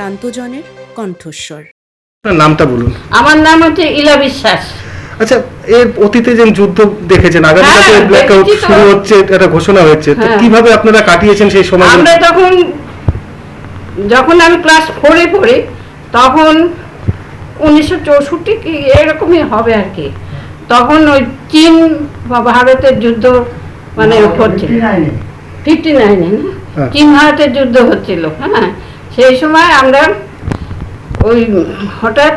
প্রান্তজনের কণ্ঠস্বর। আপনার নামটা বলুন। আমার নাম হচ্ছে ইলা বিশ্বাস। আচ্ছা এর অতীতে যে যুদ্ধ দেখেছেন আগামীকাল হ্যাঁ, ব্ল্যাক আউট দেখছি তো। শুরু হচ্ছে একটা ঘোষণা হয়েছে তো হ্যাঁ। কীভাবে আপনারা কাটিয়েছেন সেই সময় আমরা তখন যখন আমি ক্লাস ফোরে পড়ি তখন উনিশশো চৌষট্টি কি এরকমই হবে আর কি। তখন ওই চীন বা ভারতের যুদ্ধ মানে হচ্ছিল। ফিফটি নাইনে না? হ্যাঁ। চীন ভারতের যুদ্ধ হচ্ছিল হ্যাঁ। সেই সময় আমরা ওই হঠাৎ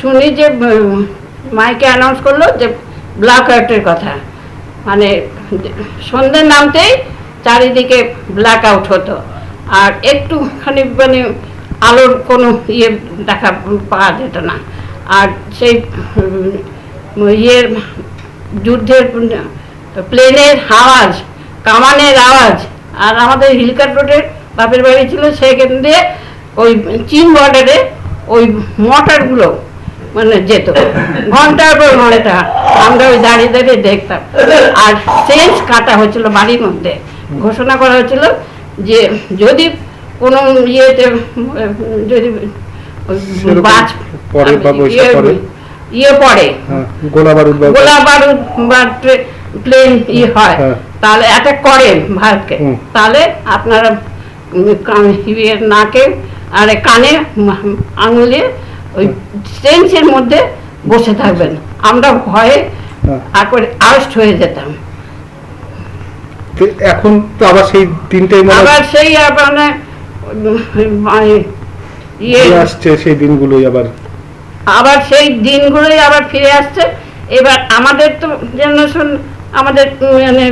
শুনি যে মাইকে অ্যানাউন্স করল যে ব্ল্যাক আউটের কথা। মানে সন্ধ্যে নামতেই চারিদিকে ব্ল্যাক আউট হতো। আর একটুখানি মানে আলোর কোনো ইয়ে দেখা পাওয়া যেত না। আর সেই ইয়ের যুদ্ধের প্লেনের আওয়াজ, কামানের আওয়াজ, আর আমাদের হিলকাট রোডের বাপের বাড়ি ছিল সেখান দিয়ে ওই চীন বর্ডারে ওই মোটরগুলো মানে যেত। ঘণ্টার পর ঘণ্টা আমরা ওই দাঁড়িয়ে দাঁড়িয়ে দেখতাম। আর সেন্স কাটা হয়েছিল বাড়ির মধ্যে। ঘোষণা করা হয়েছিল যে যদি কোনো ইয়েতে যদি বাজ ইয়ে- পড়ে। ইয়ে পড়ে। হ্যাঁ, গোলা বারুদ বা গোলা বারুদ বা প্লেন ই হয়। হ্যাঁ। তাহলে অ্যাটাক করে ভারতকে। তাহলে আপনারা ইয়ে নাকে আর কানে আঙুলে ওই সেন্সের মধ্যে বসে থাকবেন আমরা ভয়ে হ্যাঁ। তারপরে হয়ে যেতাম এখন তো আবার সেই দিনটাই মনে আবার সেই আবার মানে ইয়ে আসছে সেই দিনগুলোই আবার আবার সেই দিনগুলোই আবার ফিরে আসছে এবার আমাদের তো জেনারেশন আমাদের মানে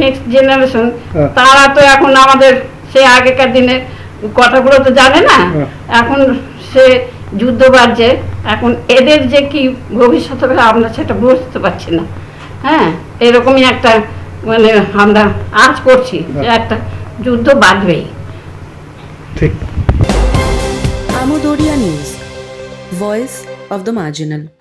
নেক্সট জেনারেশন হ্যাঁ। তারা তো এখন আমাদের সেই আগেকার দিনের কথাগুলো তো জানে না। হ্যাঁ। এখন সে যুদ্ধ বাড়ছে এখন এদের যে কি ভবিষ্যৎ হবে আমরা সেটা বুঝতে পারছি না। হ্যাঁ এরকমই একটা মানে আমরা আজ করছি যে একটা যুদ্ধ বাঁধবেই। ঠিক। আমোদরিয়া news voice of the marginal.